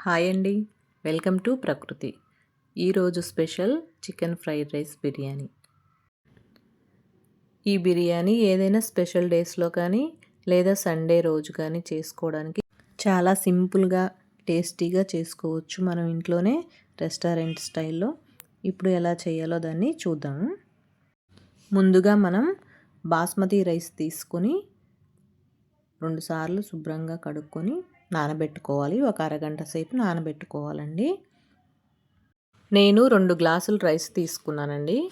Hi అండి. Welcome to Prakruthi. ఈరోజు special chicken fried rice biryani. ఈ బిర్యానీ ఏదైనా స్పెషల్ డేస్లో కానీ లేదా సండే రోజు కానీ చేసుకోవడానికి చాలా సింపుల్గా టేస్టీగా చేసుకోవచ్చు మనం ఇంట్లోనే రెస్టారెంట్ స్టైల్లో. ఇప్పుడు ఎలా చేయాలో దాన్ని చూద్దాము ముందుగా మనం బాస్మతి రైస్ తీసుకొని రెండుసార్లు శుభ్రంగా కడుక్కొని నానబెట్టుకోవాలి. ఒక అరగంట సేపు నానబెట్టుకోవాలండి. నేను రెండు గ్లాసులు రైస్ తీసుకున్నానండి.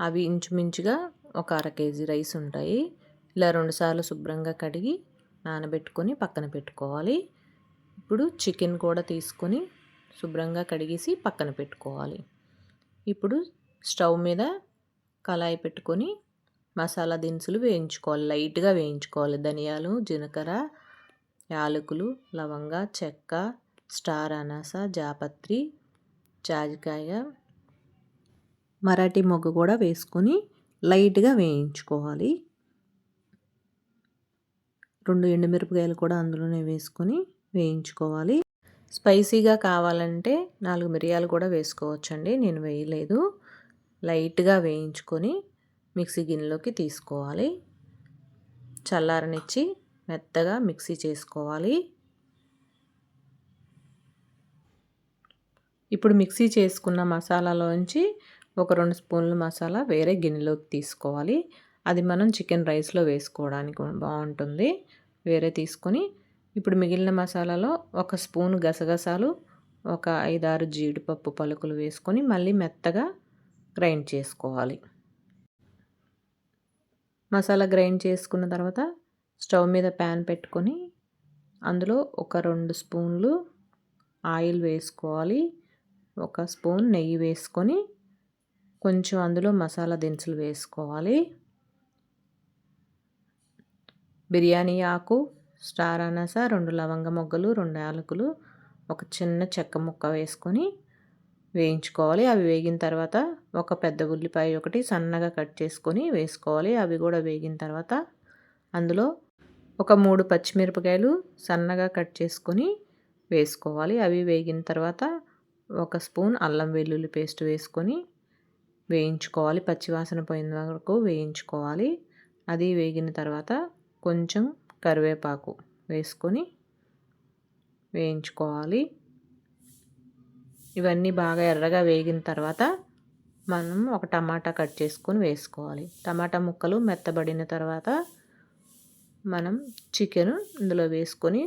అవి ఇంచుమించుగా ఒక అర కేజీ రైస్ ఉంటాయి. ఇలా రెండుసార్లు శుభ్రంగా కడిగి నానబెట్టుకొని పక్కన పెట్టుకోవాలి. ఇప్పుడు చికెన్ కూడా తీసుకొని శుభ్రంగా కడిగేసి పక్కన పెట్టుకోవాలి. ఇప్పుడు స్టవ్ మీద కళాయి పెట్టుకొని మసాలా దినుసులు వేయించుకోవాలి. లైట్గా వేయించుకోవాలి. ధనియాలు జీలకర్ర యాలకులు లవంగ చెక్క స్టార్ అనాస జాపత్రి జాజికాయ మరాఠీ మొగ్గ కూడా వేసుకొని లైట్గా వేయించుకోవాలి. రెండు ఎండుమిరపకాయలు కూడా అందులోనే వేసుకొని వేయించుకోవాలి. స్పైసీగా కావాలంటే నాలుగు మిరియాలు కూడా వేసుకోవచ్చండి నేను వేయలేదు. లైట్గా వేయించుకొని మిక్సీ గిన్నెలోకి తీసుకోవాలి. చల్లారనిచ్చి మెత్తగా మిక్సీ చేసుకోవాలి. ఇప్పుడు మిక్సీ చేసుకున్న మసాలాలోంచి ఒక రెండు స్పూన్ల మసాలా వేరే గిన్నెలోకి తీసుకోవాలి. అది మనం చికెన్ రైస్లో వేసుకోవడానికి బాగుంటుంది. వేరే తీసుకొని ఇప్పుడు మిగిలిన మసాలాలో ఒక స్పూన్ గసగసాలు ఒక ఐదారు జీడిపప్పు పలుకులు వేసుకొని మళ్ళీ మెత్తగా గ్రైండ్ చేసుకోవాలి. మసాలా గ్రైండ్ చేసుకున్న తర్వాత స్టవ్ మీద ప్యాన్ పెట్టుకొని అందులో ఒక రెండు స్పూన్లు ఆయిల్ వేసుకోవాలి. ఒక స్పూన్ నెయ్యి వేసుకొని కొంచెం అందులో మసాలా దినుసులు వేసుకోవాలి. బిర్యానీ ఆకు స్టార్ అనస రెండు లవంగ మొగ్గలు రెండు యాలకులు ఒక చిన్న చెక్క ముక్క వేసుకొని వేయించుకోవాలి. అవి వేగిన తర్వాత ఒక పెద్ద ఉల్లిపాయ ఒకటి సన్నగా కట్ చేసుకొని వేసుకోవాలి. అవి కూడా వేగిన తర్వాత అందులో ఒక మూడు పచ్చిమిరపకాయలు సన్నగా కట్ చేసుకొని వేసుకోవాలి. అవి వేగిన తర్వాత ఒక స్పూన్ అల్లం వెల్లుల్లి పేస్ట్ వేసుకొని వేయించుకోవాలి. పచ్చివాసన పోయిన వరకు వేయించుకోవాలి. అది వేగిన తర్వాత కొంచెం కరివేపాకు వేసుకొని వేయించుకోవాలి. ఇవన్నీ బాగా ఎర్రగా వేగిన తర్వాత మనం ఒక టమాటా కట్ చేసుకొని వేసుకోవాలి. టమాటా ముక్కలు మెత్తబడిన తర్వాత మనం చికెన్ ఇందులో వేసుకొని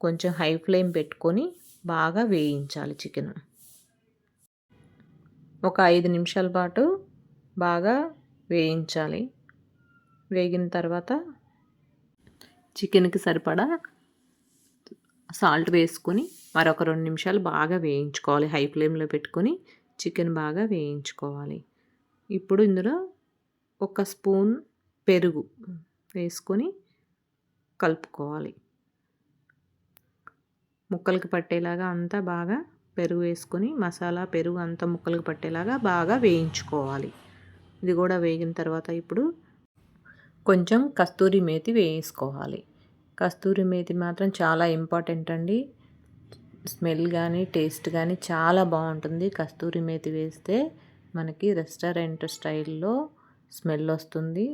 కొంచెం హై ఫ్లేమ్ పెట్టుకొని బాగా వేయించాలి చికెన్. ఒక ఐదు నిమిషాల పాటు బాగా వేయించాలి. వేగిన తర్వాత చికెన్కి సరిపడా సాల్ట్ వేసుకొని మరొక రెండు నిమిషాలు బాగా వేయించుకోవాలి. హై ఫ్లేమ్లో పెట్టుకొని చికెన్ బాగా వేయించుకోవాలి. ఇప్పుడు ఇందులో ఒక స్పూన్ పెరుగు వేసుకొని కలుపుకోవాలి. ముక్కలకి పట్టేలాగా అంతా బాగా పెరుగు వేసుకొని మసాలా పెరుగు అంతా ముక్కలకు పట్టేలాగా బాగా వేయించుకోవాలి. ఇది కూడా వేగిన తర్వాత ఇప్పుడు కొంచెం కస్తూరి మేతి వేసుకోవాలి. కస్తూరి మేతి మాత్రం చాలా ఇంపార్టెంట్ అండి. స్మెల్ కానీ టేస్ట్ కానీ చాలా బాగుంటుంది. కస్తూరి మేతి వేస్తే మనకి రెస్టారెంట్ స్టైల్లో స్మెల్ వస్తుంది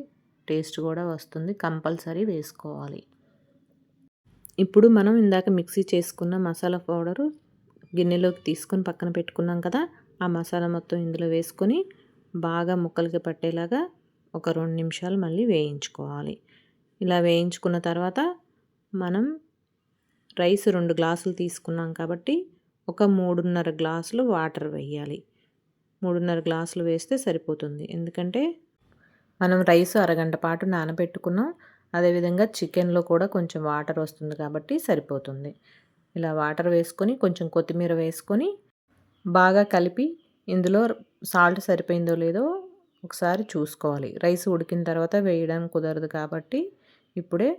టేస్ట్ కూడా వస్తుంది. కంపల్సరీ వేసుకోవాలి. ఇప్పుడు మనం ఇందాక మిక్సీ చేసుకున్న మసాలా పౌడరు గిన్నెలోకి తీసుకొని పక్కన పెట్టుకున్నాం కదా ఆ మసాలా మొత్తం ఇందులో వేసుకొని బాగా ముక్కలకి పట్టేలాగా ఒక రెండు నిమిషాలు మళ్ళీ వేయించుకోవాలి. ఇలా వేయించుకున్న తర్వాత మనం రైస్ రెండు గ్లాసులు తీసుకున్నాం కాబట్టి ఒక మూడున్నర గ్లాసులు వాటర్ వేయాలి. మూడున్నర గ్లాసులు వేస్తే సరిపోతుంది. ఎందుకంటే మనం రైస్ అరగంట పాటు నానబెట్టుకున్నాం. అదేవిధంగా చికెన్లో కూడా కొంచెం వాటర్ వస్తుంది కాబట్టి సరిపోతుంది. ఇలా వాటర్ వేసుకొని కొంచెం కొత్తిమీర వేసుకొని బాగా కలిపి ఇందులో సాల్ట్ సరిపోయిందో లేదో ఒకసారి చూసుకోవాలి. రైస్ ఉడికిన తర్వాత వేయడం కుదరదు కాబట్టి ఇప్పుడే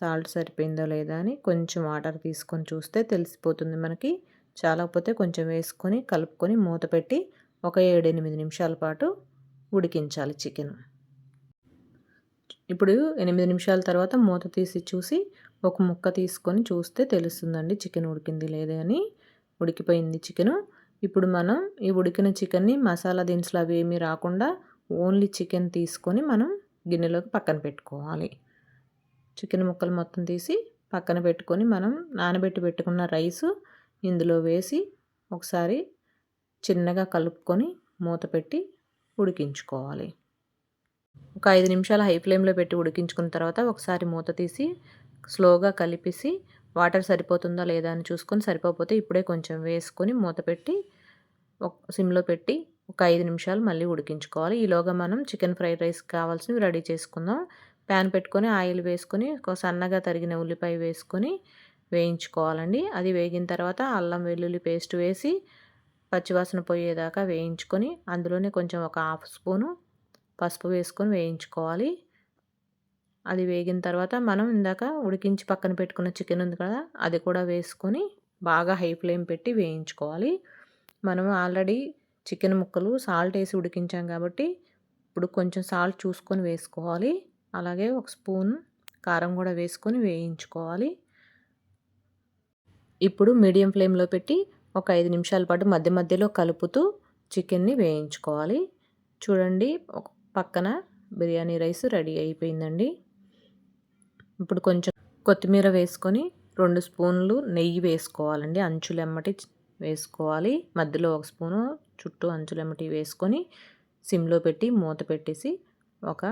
సాల్ట్ సరిపోయిందో లేదా అని కొంచెం వాటర్ తీసుకొని చూస్తే తెలిసిపోతుంది మనకి. చాలకపోతే కొంచెం వేసుకొని కలుపుకొని మూత పెట్టి ఒక ఏడు ఎనిమిది నిమిషాల పాటు ఉడికించాలి చికెన్. ఇప్పుడు ఎనిమిది నిమిషాల తర్వాత మూత తీసి చూసి ఒక ముక్క తీసుకొని చూస్తే తెలుస్తుందండి చికెన్ ఉడికింది లేదే అని. ఉడికిపోయింది చికెను. ఇప్పుడు మనం ఈ ఉడికిన చికెన్ని మసాలా దినుసులు అవి ఏమీ రాకుండా ఓన్లీ చికెన్ తీసుకొని మనం గిన్నెలోకి పక్కన పెట్టుకోవాలి. చికెన్ ముక్కలు మొత్తం తీసి పక్కన పెట్టుకొని మనం నానబెట్టి పెట్టుకున్న రైసు ఇందులో వేసి ఒకసారి చిన్నగా కలుపుకొని మూత పెట్టి ఉడికించుకోవాలి. ఒక ఐదు నిమిషాలు హై ఫ్లేమ్లో పెట్టి ఉడికించుకున్న తర్వాత ఒకసారి మూత తీసి స్లోగా కలిపేసి వాటర్ సరిపోతుందా లేదా అని చూసుకొని సరిపోతే ఇప్పుడే కొంచెం వేసుకొని మూత పెట్టి సిమ్లో పెట్టి ఒక ఐదు నిమిషాలు మళ్ళీ ఉడికించుకోవాలి. ఈలోగా మనం చికెన్ ఫ్రైడ్ రైస్ కావాల్సినవి రెడీ చేసుకుందాం. ప్యాన్ పెట్టుకొని ఆయిల్ వేసుకొని ఒక సన్నగా తరిగిన ఉల్లిపాయ వేసుకొని వేయించుకోవాలండి. అది వేగిన తర్వాత అల్లం వెల్లుల్లి పేస్ట్ వేసి పచ్చివాసన పోయేదాకా వేయించుకొని అందులోనే కొంచెం ఒక హాఫ్ స్పూను పసుపు వేసుకొని వేయించుకోవాలి. అది వేగిన తర్వాత మనం ఇందాక ఉడికించి పక్కన పెట్టుకున్న చికెన్ ఉంది కదా అది కూడా వేసుకొని బాగా హై ఫ్లేమ్ పెట్టి వేయించుకోవాలి. మనం ఆల్రెడీ చికెన్ ముక్కలు సాల్ట్ వేసి ఉడికించాం కాబట్టి ఇప్పుడు కొంచెం సాల్ట్ చూసుకొని వేసుకోవాలి. అలాగే ఒక స్పూన్ కారం కూడా వేసుకొని వేయించుకోవాలి. ఇప్పుడు మీడియం ఫ్లేమ్లో పెట్టి ఒక ఐదు నిమిషాల పాటు మధ్య మధ్యలో కలుపుతూ చికెన్ని వేయించుకోవాలి. చూడండి ఒక పక్కన బిర్యానీ రైస్ రెడీ అయిపోయిందండి. ఇప్పుడు కొంచెం కొత్తిమీర వేసుకొని రెండు స్పూన్లు నెయ్యి వేసుకోవాలండి. అంచులెమ్మటి వేసుకోవాలి. మధ్యలో ఒక స్పూను చుట్టూ అంచులెమ్మటి వేసుకొని సిమ్లో పెట్టి మూత పెట్టేసి ఒక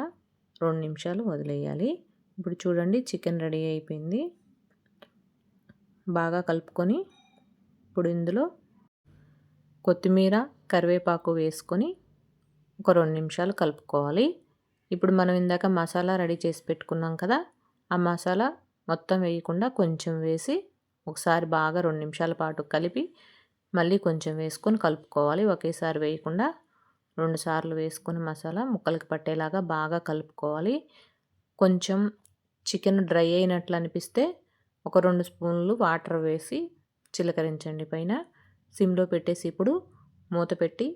రెండు నిమిషాలు వదిలేయాలి. ఇప్పుడు చూడండి చికెన్ రెడీ అయిపోయింది. బాగా కలుపుకొని ఇప్పుడు ఇందులో కొత్తిమీర కరివేపాకు వేసుకొని ఒక రెండు నిమిషాలు కలుపుకోవాలి. ఇప్పుడు మనం ఇందాక మసాలా రెడీ చేసి పెట్టుకున్నాం కదా ఆ మసాలా మొత్తం వేయకుండా కొంచెం వేసి ఒకసారి బాగా రెండు నిమిషాల పాటు కలిపి మళ్ళీ కొంచెం వేసుకొని కలుపుకోవాలి. ఒకేసారి వేయకుండా రెండు సార్లు వేసుకొని మసాలా ముక్కలకి పట్టేలాగా బాగా కలుపుకోవాలి. కొంచెం చికెన్ డ్రై అయినట్లు అనిపిస్తే ఒక రెండు స్పూన్లు వాటర్ వేసి చిలకరించండి. పైన సిమ్లో పెట్టేసి ఇప్పుడు మూత పెట్టి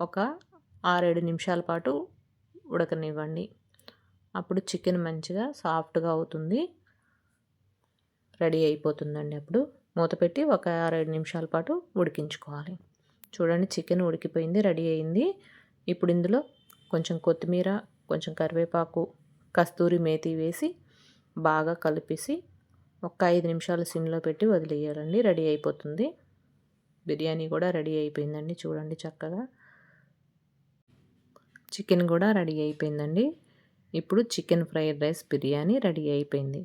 ఒక ఆరేడు నిమిషాల పాటు ఉడకనివ్వండి. అప్పుడు చికెన్ మంచిగా సాఫ్ట్గా అవుతుంది. రెడీ అయిపోతుందండి అప్పుడు. మూత పెట్టి ఒక ఆరేడు నిమిషాల పాటు ఉడికించుకోవాలి. చూడండి చికెన్ ఉడికిపోయింది రెడీ అయింది. ఇప్పుడు ఇందులో కొంచెం కొత్తిమీర కొంచెం కరివేపాకు కస్తూరి మేతి వేసి బాగా కలిపేసి ఒక ఐదు నిమిషాలు సిమ్లో పెట్టి వదిలేయాలండి. రెడీ అయిపోతుంది. బిర్యానీ కూడా రెడీ అయిపోయిందండి చూడండి చక్కగా. చికెన్ కూడా రెడీ అయిపోయిందండి. ఇప్పుడు chicken fried rice biryani ready అయిపోయింది.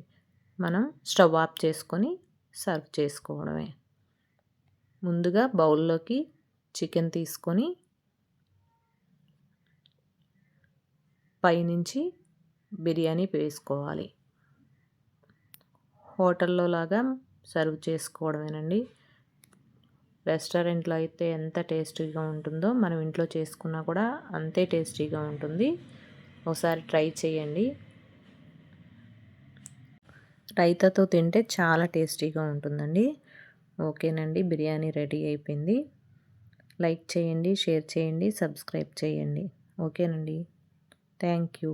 మనం స్టవ్ ఆఫ్ చేసుకొని సర్వ్ చేసుకోవడమే. ముందుగా బౌల్లోకి చికెన్ తీసుకొని పైనుంచి బిర్యానీ వేసుకోవాలి. హోటల్లో లాగా సర్వ్ చేసుకోవడమేనండి. రెస్టారెంట్లో అయితే ఎంత టేస్టీగా ఉంటుందో మనం ఇంట్లో చేసుకున్నా కూడా అంతే టేస్టీగా ఉంటుంది. ఒకసారి ట్రై చేయండి. రైతాతో తింటే చాలా టేస్టీగా ఉంటుందండి. ఓకేనండి బిర్యానీ రెడీ అయిపోయింది. లైక్ చేయండి షేర్ చేయండి సబ్స్క్రైబ్ చేయండి. ఓకేనండి. Thank you.